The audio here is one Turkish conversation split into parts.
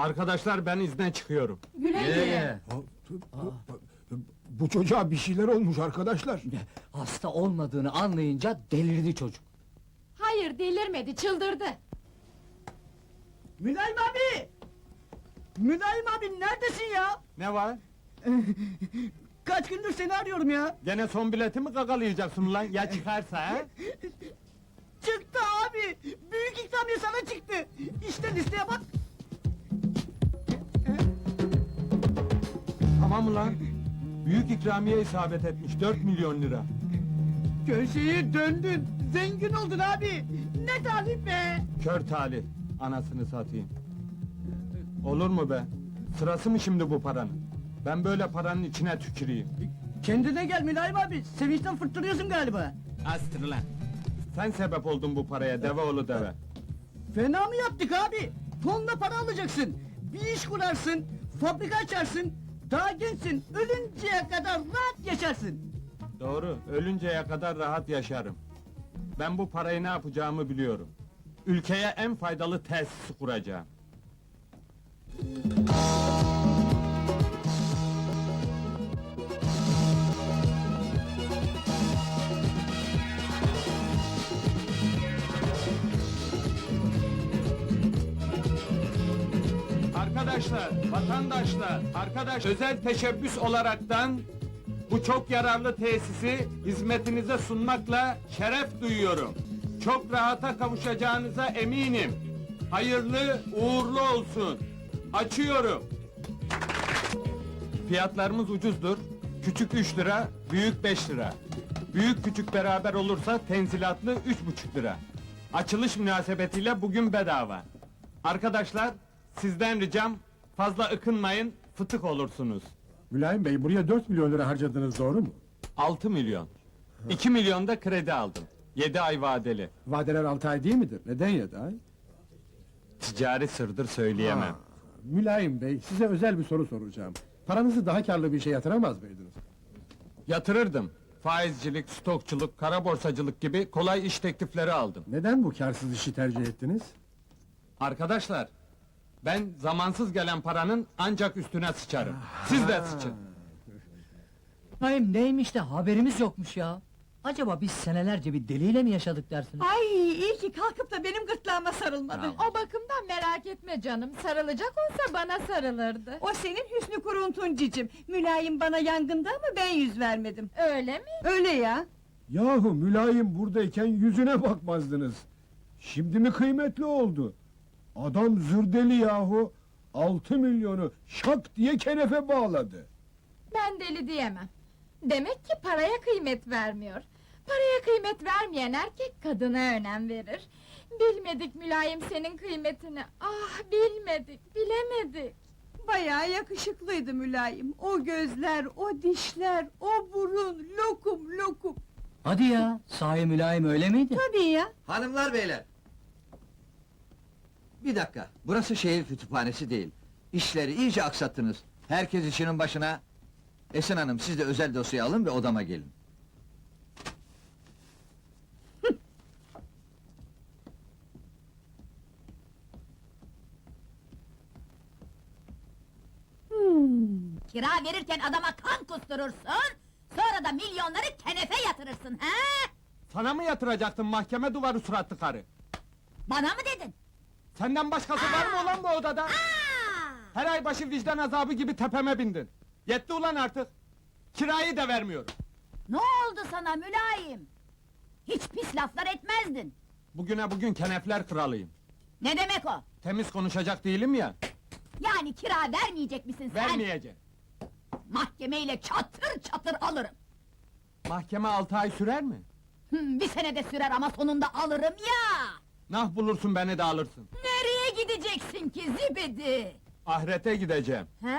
Arkadaşlar ben izne çıkıyorum. Güle güle. Bu çocuğa bir şeyler olmuş arkadaşlar. Hasta olmadığını anlayınca delirdi çocuk. Hayır delirmedi çıldırdı. Mülayim abi! Mülayim abi neredesin ya? Ne var? Kaç gündür seni arıyorum ya. Gene son biletimi gagalayacaksın lan ya çıkarsa ha? Çıktı abi. Büyük ikramiye sana çıktı. İşte listeye bak. Mı lan? Büyük ikramiye isabet etmiş 4 milyon lira. Köşeyi döndün. Zengin oldun abi. Ne talip be. Kör talih. Anasını satayım. Olur mu be? Sırası mı şimdi bu paranın? Ben böyle paranın içine tüküreyim. Kendine gel Mülayim abi. Sevinçten fırtırıyorsun galiba. Astır lan. Sen sebep oldun bu paraya deve oğlu deve. Fena mı yaptık abi? Tonla para alacaksın. Bir iş kurarsın. Fabrika açarsın. Daha gençsin. Ölünceye kadar rahat yaşarsın. Doğru, ölünceye kadar rahat yaşarım. Ben bu parayı ne yapacağımı biliyorum. Ülkeye en faydalı tesisi kuracağım. Arkadaşlar, vatandaşlar, arkadaş özel teşebbüs olaraktan bu çok yararlı tesisi hizmetinize sunmakla şeref duyuyorum. Çok rahata kavuşacağınıza eminim. Hayırlı, uğurlu olsun. Açıyorum. Fiyatlarımız ucuzdur. Küçük 3 lira, büyük 5 lira. Büyük küçük beraber olursa tenzilatlı üç buçuk lira. Açılış münasebetiyle bugün bedava. Arkadaşlar, sizden ricam fazla ıkınmayın, fıtık olursunuz. Mülayim Bey buraya 4 milyon lira harcadınız doğru mu? 6 milyon. 2 milyon da kredi aldım. 7 ay vadeli. Vadeler 6 ay değil midir? Neden 7 ay? Ticari sırdır söyleyemem. Ha, Mülayim Bey size özel bir soru soracağım. Paranızı daha karlı bir şey yatıramaz mıydınız? Yatırırdım. Faizcilik, stokçuluk, kara borsacılık gibi kolay iş teklifleri aldım. Neden bu karsız işi tercih ettiniz? Arkadaşlar, ben zamansız gelen paranın ancak üstüne sıçarım. Siz de sıçın. Hayır neymiş de haberimiz yokmuş ya. Acaba biz senelerce bir deliyle mi yaşadık dersiniz? Ay iyi ki kalkıp da benim gırtlağıma sarılmadın. O bakımdan merak etme canım. Sarılacak olsa bana sarılırdı. O senin hüsnü kuruntun cicim. Mülayim bana yangında ama ben yüz vermedim. Öyle mi? Öyle ya. Yahu mülayim buradayken yüzüne bakmazdınız. Şimdi mi kıymetli oldu? Adam zırdeli yahu. 6 milyonu şak diye kenefe bağladı. Ben deli diyemem. Demek ki paraya kıymet vermiyor. Paraya kıymet vermeyen erkek kadına önem verir. Bilmedik mülayim senin kıymetini. Ah bilmedik, bilemedik. Bayağı yakışıklıydı mülayim. O gözler, o dişler, o burun, lokum lokum. Hadi ya, sahi mülayim öyle miydi? Tabii ya. Hanımlar beyler! Bir dakika, burası şehir kütüphanesi değil. İşleri iyice aksattınız. Herkes işinin başına. Esin Hanım, siz de özel dosya alın ve odama gelin. Kira verirken adama kan kusturursun, sonra da milyonları kenefe yatırırsın, he? Sana mı yatıracaktın mahkeme duvarı suratlı karı? Bana mı dedin? Senden başkası var mı ulan bu odada? Her ay başı vicdan azabı gibi tepeme bindin. Yetti ulan artık. Kirayı da vermiyorum. Ne oldu sana mülayim? Hiç pis laflar etmezdin. Bugüne bugün kenefler kralıyım. Ne demek o? Temiz konuşacak değilim ya. Yani kira vermeyecek misin sen? Vermeyeceğim. Mahkemeyle çatır çatır alırım. Mahkeme altı ay sürer mi? Hmm, bir senede sürer ama sonunda alırım ya! Nah bulursun beni de alırsın. Nereye gideceksin ki zibidi? Ahirete gideceğim. He?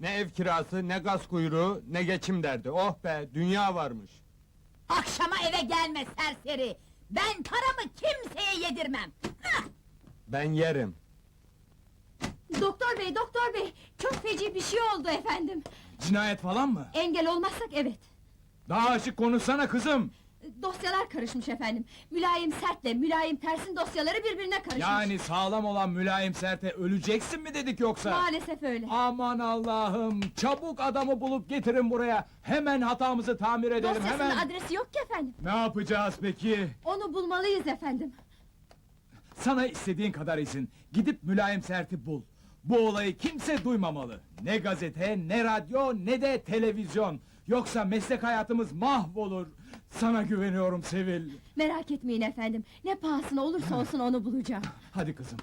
Ne ev kirası, ne gaz kuyruğu, ne geçim derdi. Oh be, dünya varmış. Akşama eve gelme serseri! Ben paramı kimseye yedirmem! Hah! Ben yerim. Doktor bey, doktor bey. Çok feci bir şey oldu efendim. Cinayet falan mı? Engel olmazsak evet. Daha açık konuşsana kızım. Dosyalar karışmış efendim. Mülayim sertle mülayim tersin dosyaları birbirine karışmış. Yani sağlam olan mülayim serte öleceksin mi dedik yoksa? Maalesef öyle. Aman Allah'ım! Çabuk adamı bulup getirin buraya! Hemen hatamızı tamir edelim, Dosyasının hemen! adresi yok ki efendim. Ne yapacağız peki? Onu bulmalıyız efendim. Sana istediğin kadar izin. Gidip mülayim serti bul. Bu olayı kimse duymamalı. Ne gazete, ne radyo, ne de televizyon. Yoksa meslek hayatımız mahvolur. Sana güveniyorum Sevil. Merak etmeyin efendim. Ne pahasına olursa olsun onu bulacağım. Hadi kızım,